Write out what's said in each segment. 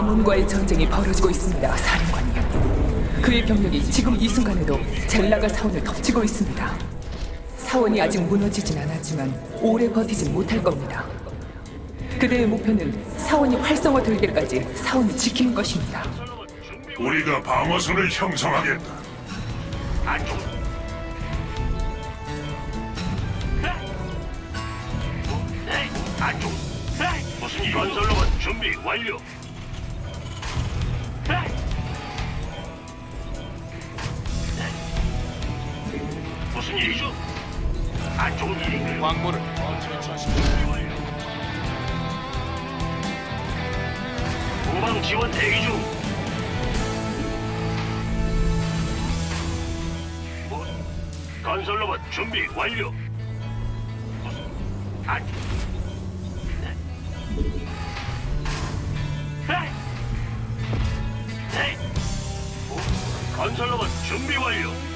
아몬과의 전쟁이 벌어지고 있습니다, 사령관님. 그의 병력이 지금 이 순간에도 젤라가 사원을 덮치고 있습니다. 사원이 아직 무너지진 않았지만 오래 버티진 못할 겁니다. 그대의 목표는 사원이 활성화될 때까지 사원을 지키는 것입니다. 우리가 방어선을 형성하겠다. 안쪽. 네, 안쪽. 네, 무슨 일? 건설로봇 준비 완료. 안 좋은 일인가요? 광물을 더 채취하십시오. 후방 지원 대기 중. 뭐? 건설 로봇 준비 완료. 안. 네. 네. 네. 뭐? 건설 로봇 준비 완료.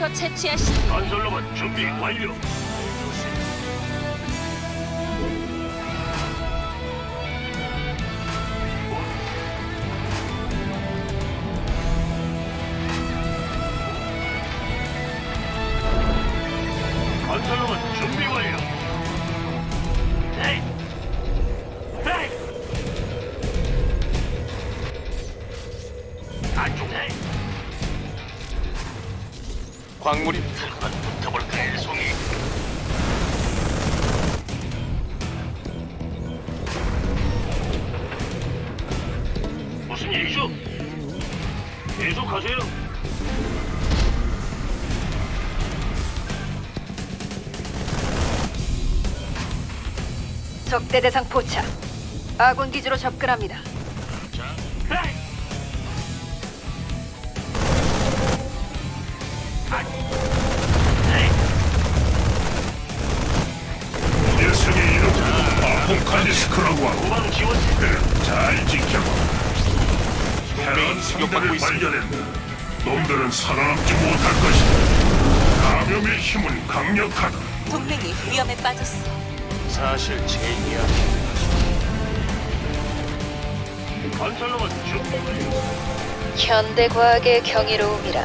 더 채취하시. 건설로봇 준비 완료. 광물이 한번 붙어볼까, 송이. 무슨 일이죠? 계속하세요. 적대 대상 포착. 아군 기지로 접근합니다. 현대 과학의 경이로움이라.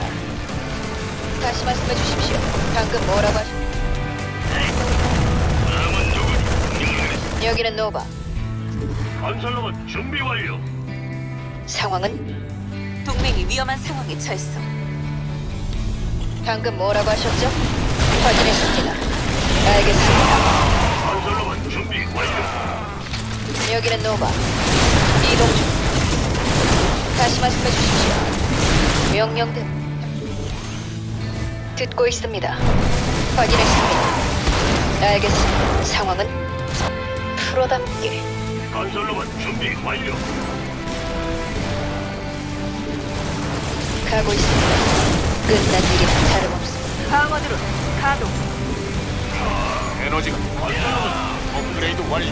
다시 말씀해 주십시오. 방금 뭐라고 하셨? 다음은 누구니? 여기는 노바. 건설로봇 준비 완료. 상황은 동맹이 위험한 상황에 처했어. 방금 뭐라고 하셨죠? 확인했습니다. 알겠습니다. 건설로봇 준비 완료. 여기는 노바. 이동 중. 다시 말씀해 주십시오. 명령대로. 듣고 있습니다. 확인했습니다. 알겠습니다. 상황은 프로답게. 건설로봇 준비 완료. 가고 있습니다. 끝난 일이나 다름없습니다. 방어드론 가동. 에너지가 건설로봇 업그레이드 완료.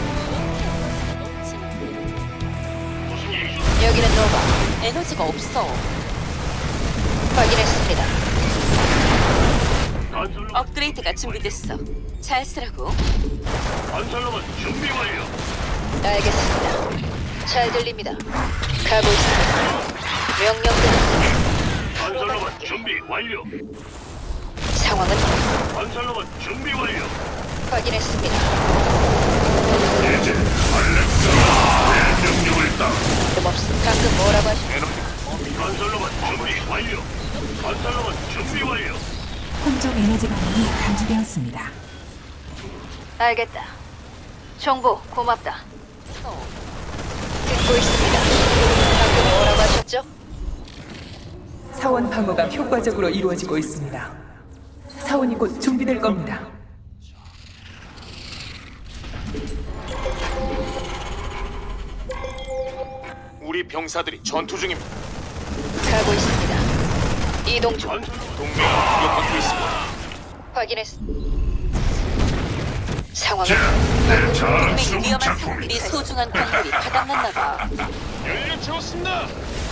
무슨 일이죠? 여기는 노바. 에너지가 없어. 확인했습니다. 업그레이드가 준비됐어. 잘 쓰라고. 건설로봇 준비 완료. 알겠습니다. 잘 들립니다. 가고 있습니다. 명령대로 건설로봇 준비 완료. 상황은 건설로봇 준비 완료. 확인했습니다. 없음. 방금 뭐라고 하셨? 에너지가 건설로봇 준비 완료. 건설로봇 준비 완료. 혼종 에너지 반응이 감지되었습니다. 알겠다. 정보 고맙다. 듣고 있습니다. 방금 뭐라고 하셨죠? 사원 방어가 효과적으로 이루어지고 있습니다. 사원이 곧 준비될 겁니다. 우리 병사들이 전투 중입니다. 가고 있습니다. 이동 중. 동맹이 공격받고 있습니다. 확인했. 상황은 동맹이 자랑스러운 위험한. 네 소중한 광물이 바닥났나 봐. 연료 채웠습니다.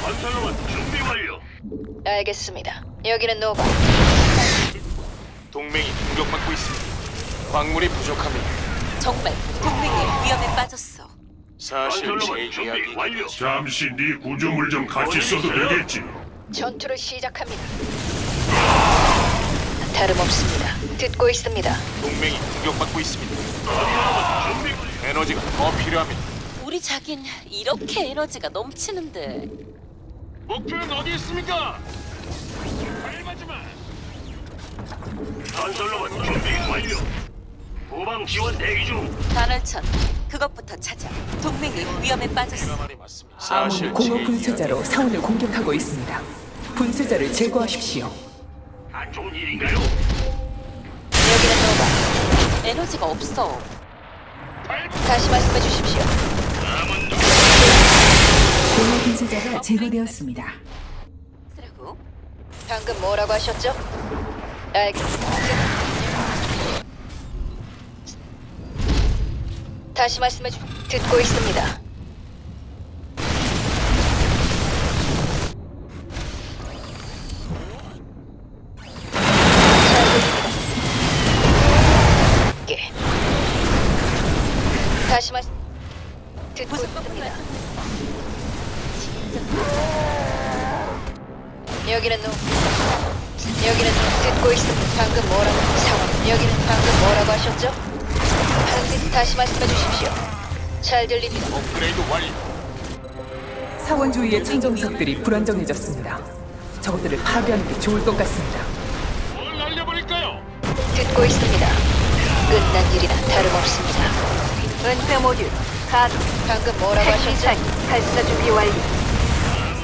건설로봇 준비 완료. 알겠습니다. 여기는 노바. 동맹이 공격받고 있습니다. 광물이 부족합니다. 정말 동맹이 위험에 빠졌어. 사실 제 건설로봇 준비 이야기 완료. 잠시 네 구조물 좀 같이 써도 되겠지. 전투를 시작합니다. 다름없습니다. 듣고 있습니다. 동맹이 공격받고 있습니다. 준비 에너지가 더 필요합니다. 우리 자긴 이렇게 에너지가 넘치는데. 목표는 어디 있습니까? 밟아주마. 건설로봇 준비 완료. 후방 지원 대기 중. 단월천, 그것부터 찾아. 동맹이 위험에 빠졌어. 말이 맞습니다. 아몬 사실 제 공허 분쇄자로 사원을 공격하고 있습니다. 분쇄자를 제거하십시오. 안 좋은 일인가요? 여기는 노바. 에너지가 없어. 다시 말씀해 주십시오. 공허 분쇄자가 제거되었습니다. 쓰라고? 방금 뭐라고 하셨죠? 알겠습니다. 다시 말씀해 주. 듣고 있습니다. 예. 다시 말씀. 듣고 있습니다. 여기는 노. 여기는 노. 듣고 있습니다. 방금 뭐라고 상황. 여기는 방금 뭐라고 하셨죠? 다시 말씀해 주십시오. 잘 들립니다. 업그레이드 완료. 사원 주위의 천정석들이 불안정해졌습니다. 저것들을 파괴하는 게 좋을 것 같습니다. 뭘 날려버릴까요? 듣고 있습니다. 끝난 일이나 다름없습니다. 은폐 모듈 가동. 방금 뭐라고 하셨죠? 발사 준비 완료.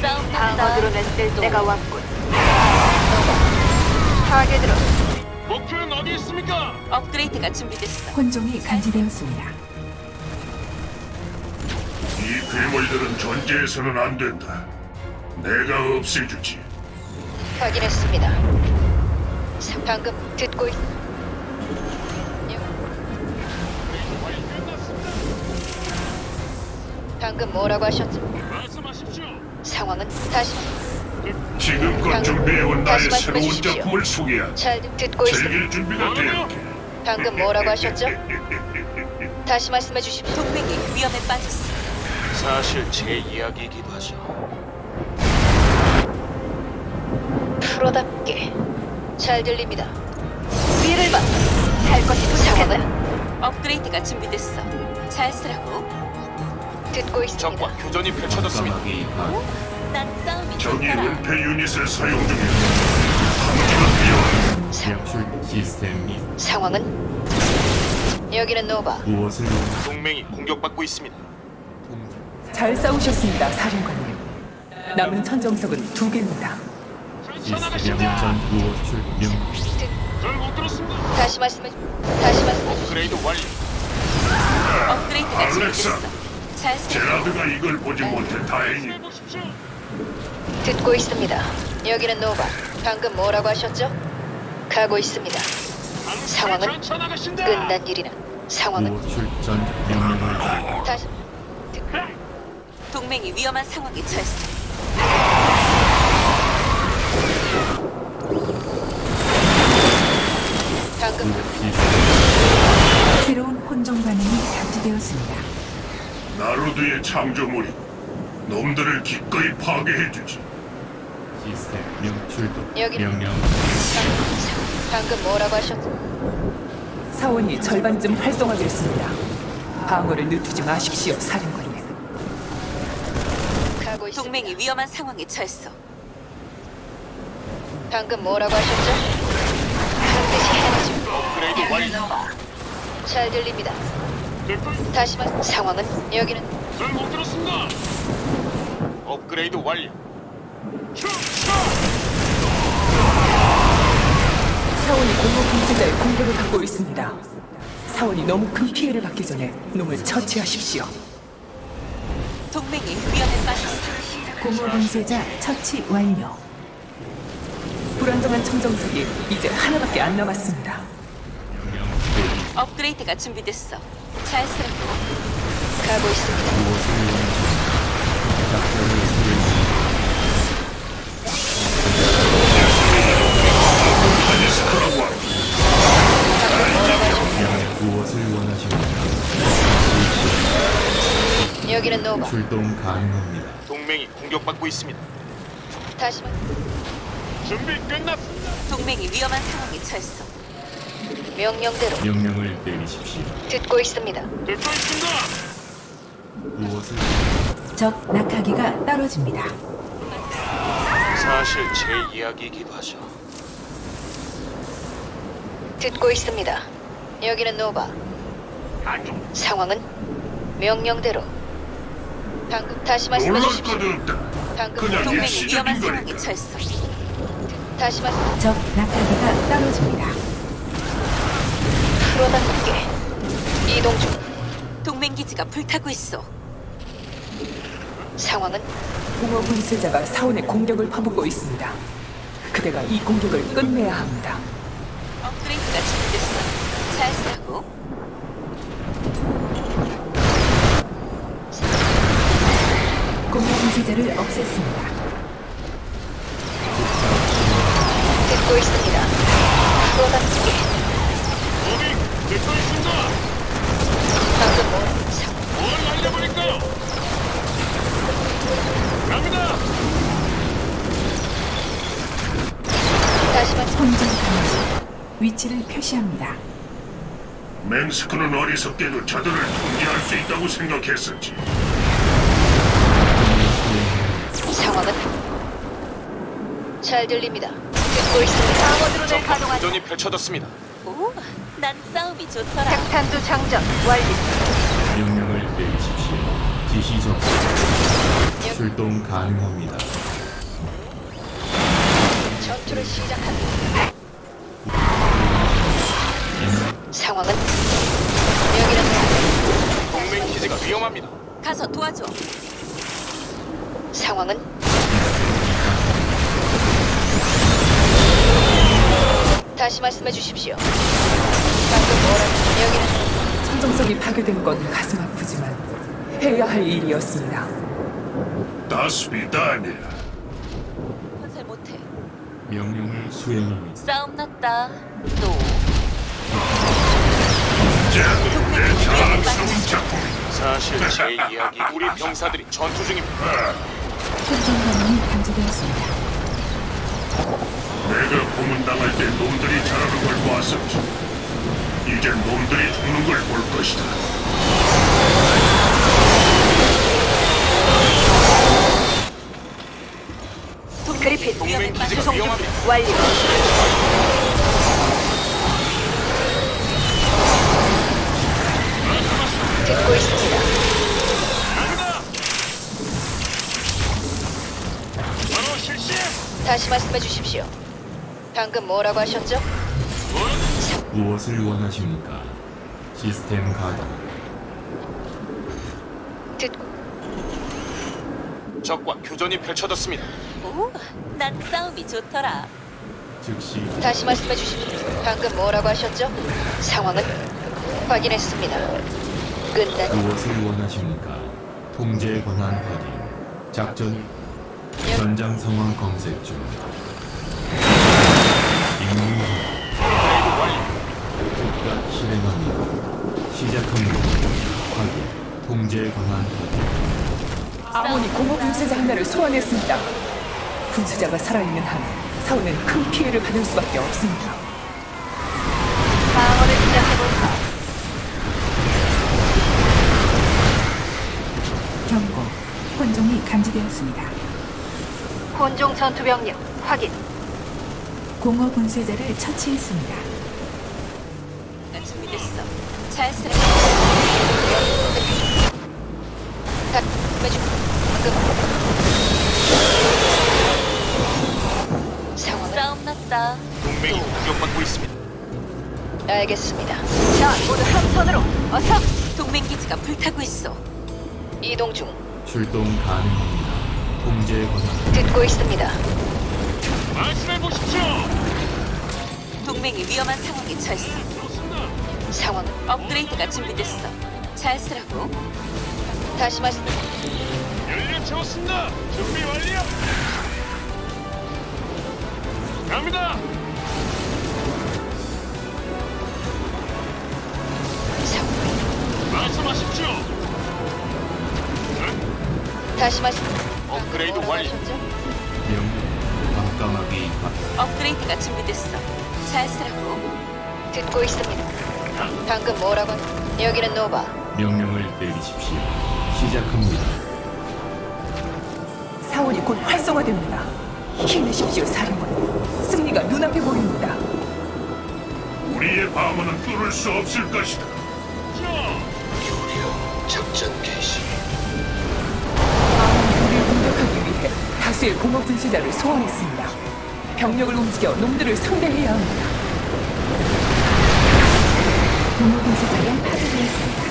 싸움 방어드로 냈을 때가 왔군. 파괴 들어. 목표는 어디 있습니까? 업그레이드가 준비됐어. 혼종이 감지되었습니다. 이 괴물들은 존재해서는 안 된다. 내가 없애주지. 확인했습니다. 사- 방금 듣고 있. 여- 방금 뭐라고 하셨죠? 말씀하십시오. 상황은 다시 지금껏 준비해온 다시 나의 말씀해 새로운 주십시오. 작품을 소개하지. 잘 듣- 듣고 있습니다. 즐길 준비가 되었게. 방금 뭐라고 하셨죠? 다시 말씀해 주십시오. 동맹이 위험에 빠졌어. 사실 제 이야기이기도 하죠. 프로답게 잘 들립니다. 위를 봐. 할 것이 상황은 업그레이드가 준비됐어. 잘 쓰라고. 듣고 있습니다. 적과 교전이 펼쳐졌습니다. 난 싸움이 적이 좋더라. 은폐 유닛을 사용 필요하다. 상, 약출 시스템 이 상황은 여기는 노바. 무엇을 동맹이 공격받고 있습니다. 잘 싸우셨습니다, 사령관님. 남은 천정석은 두 개입니다. 시스템 잘못 들었습니다. 다시 말씀해 주. 다시 말씀해 주. 업그레이드 완료. 업그레이드가 알렉사. 준비됐어. 잘 쓰라고. 제라드가 이걸 보지 못해 다행이다. 해보십시오. 듣고 있습니다. 여기는 노바. 방금 뭐라고 하셨죠? 가고 있습니다. 상황은. 끝난 일이나 상황은 무엇을 전 명령을 다시 듣, 동맹이 위험한 상황에 처했어. 방금 새로운 혼종 반응이 감지되었습니다. 나루드의 창조물이 놈들을 기꺼이 파괴해 주지. 시스템 명출도 여기. 명령 방금 뭐라고 하셨죠? 사원이 절반쯤 활성화됐습니다. 방어를 늦추지 마십시오, 사령관님. 가고 있습니다. 동맹이 위험한 상황에 처했어. 방금 뭐라고 하셨죠? 반드시 해내죠. 업그레이드 완료. 잘 들립니다. 다시 말 상황은 여기는 잘 못 들었습니다. 업그레이드 완료. 사원이 공허 분쇄자의 공격을 받고 있습니다. 사원이 너무 큰 피해를 받기 전에 놈을 처치하십시오. 동맹이 위험에. 공허 분쇄자 처치 완료. 불안정한 천정석이 이제 하나밖에 안 남았습니다. 업그레이드가 준비됐어. 잘 쓰라고. 가고 있습니다. 여기는 노바. 출동 가능합니다. 동맹이 공격받고 있습니다. 다시 말. 준비 끝났습니다. 동맹이 위험한 상황에 처했어. 명령대로. 명령을 내리십시오. 듣고 있습니다. 듣고 있습니다. 무엇을? 적 낙하기가 떨어집니다. 사실 제 이야기이기도 하죠. 듣고 있습니다. 여기는 노바. 상황은 명령대로. 방금 다시 말씀해 주십시오. 방금 동맹이 위험한 상황에. 처했어. 다시 말씀. 적 낙하기가 떨어집니다. 프로답게 이동 중. 동맹 기지가 불타고 있어. 상황은 공허 분쇄자가 사원의 공격을 퍼붓고 있습니다. 그대가 이 공격을 끝내야 합니다. 업그레이드가 준비됐어. 잘 쓰라고. 공허 분쇄자를 없앴습니다. 듣고 있습니다. 프로답게 무빙 듣고 있습니다. 방금 뭐 상. 뭘 날려버릴까요? 위치를 표시합니다. 맹스크는 어리석게도 저들을 통제할 수 있다고 생각했었지. 상황은 잘 들립니다. 듣고 있습니다. 적과 교전이 펼쳐졌습니다. 오, 난 싸움이 좋더라. 핵탄두 장전 완료. 명령을 내리십시오. 지시 접수. 출동 가능합니다. 전투를 시작합니다. 상황은 여기는 동맹 기지가 위험합니다. 가서 도와줘. 상황은 다시 말씀해 주십시오. 방금 뭐라고? 여기는 천정석이 파괴된 건 가슴 아프지만 해야 할 일이었습니다. 다스비다니아. 건설 못해. 명령을 수행합니다. 싸움 났다. 또 내 자랑스러운 작품. 사실 제 이야기 우리 병사들이 전투 중입니다. 반응이 감지되었습니다. 내가 고문당할 때 놈들이 잘하는 걸 보았었지. 이제 놈들이 죽는 걸 볼 것이다. 그리핀 동맹 기지가 위험합니다. 완료. 듣고 있습니다. 갑니다. 바로 실시. 다시 말씀해 주십시오. 방금 뭐라고 하셨죠? 무엇을 원하십니까? 시스템 가동. 듣고 적과 교전이 펼쳐졌습니다. 오, 난 싸움이 좋더라. 즉시 다시 말씀해 주십시오. 방금 뭐라고 하셨죠? 상황은 확인했습니다. 끝난 무엇을 원하십니까? 통제 권한 확인. 작전 전장 상황 검색 중. 임무 즉각 실행합니다. 시작합니다. 확인. 통제 권한 확인. 아몬이 공허 분쇄자 하나를 소환했습니다. 분쇄자가 살아있는 한 사원은 큰 피해를 받을 수밖에 없습니다. 방어를 시작해볼까? 혼종이 감지되었습니다. 혼종 전투병력 확인. 공허 분쇄자를 처치했습니다. 나 준비됐어. 잘 쓰라. 다 매주 방금 상황은 싸움 났다. 동맹이 공격받고 있습니다. 알겠습니다. 자, 모두 한 손으로 어서 동맹 기지가 불타고 있어. 이동 중. 출동 가능합니다. 통제 권한 듣고 있습니다. 말씀해 보십시오. 동맹이 위험한 상황에 처했어. 상황은 업그레이드가 준비됐어. 잘 쓰라고. 다시 말씀. 연료 채웠습니다. 준비 완료. 갑니다. 상황. 말씀하십시오. 다시 말씀. 업그레이드 완료. 명령 깜깜하게 바- 업그레이드가 준비됐어. 잘 쓰라고. 듣고 있습니다. 방금 뭐라고? 하셨- 여기는 노바. 명령을 내리십시오. 시작합니다. 사원이 곧 활성화됩니다. 힘내십시오, 사령관님. 승리가 눈앞에 보입니다. 우리의 방어는 뚫을 수 없을 것이다. 아몬이 다수의 공허 분쇄자를 소환했습니다. 병력을 움직여 놈들을 상대해야 합니다. 공허 분쇄자가 파괴되었습니다.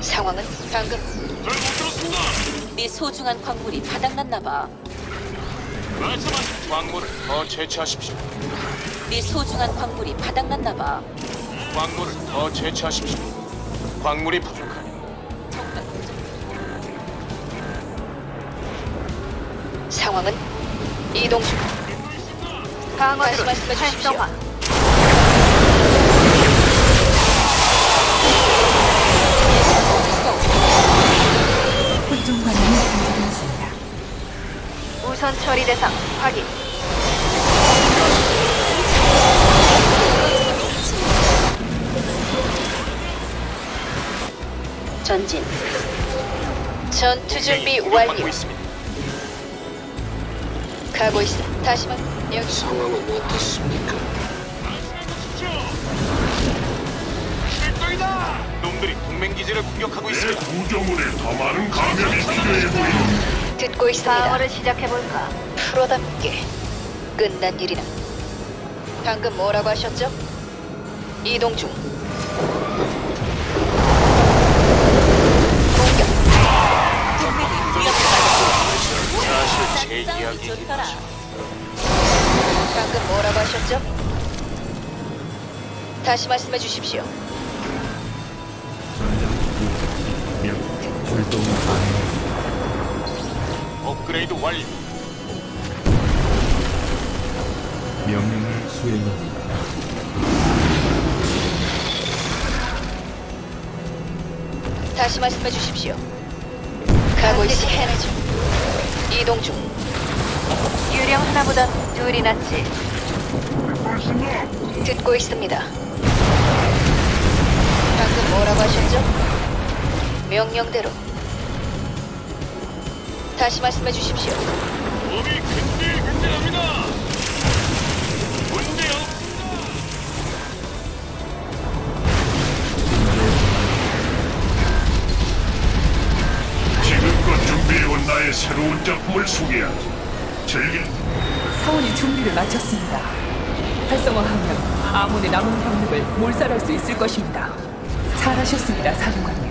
상황은 방금 잘못 들었습니다. 네 소중한 광물이 바닥났나 봐. 말씀하십시오. 광물을 더 채취하십시오. 네 소중한 광물이 바닥났나 봐. 광물을 더 채취하십시오. 광물이 부족 상황은 이동 중. 주십시오. 혼종 반응이 감지되었습니다. 우선 처리 대상 확인. 전진. 전투 준비 완료. 있습니다. 가고 있어. 다시 말. 여기 놈들이 동맹 기지를 공격하고 내 있습니다. 구조물에 더 많은 감염이 필요해 보인다. 듣고 있습니다. 방어를 시작해 볼까? 프로답게 끝난 일이나. 방금 뭐라고 하셨죠? 이동 중. 이야기이긴 좋더라. 방금 뭐라고 하셨죠? 다시 말씀해 주십시오. 출동. 업그레이드 완료. 명령을 수행합니다. 다시 말씀해 주십시오. 가고 있어. 해내죠. 이동 중. 유령 하나보다 둘이 낫지. 듣고 있습니다. 방금 뭐라고 하셨죠? 명령대로. 다시 말씀해 주십시오. 몸이 근질근질합니다. 문제 없습니다. 지금껏 준비해온 나의 새로운 작품을 소개하지. 즐길 사원이 준비를 마쳤습니다. 활성화하면 아몬의 남은 병력을 몰살할 수 있을 것입니다. 잘하셨습니다, 사령관님.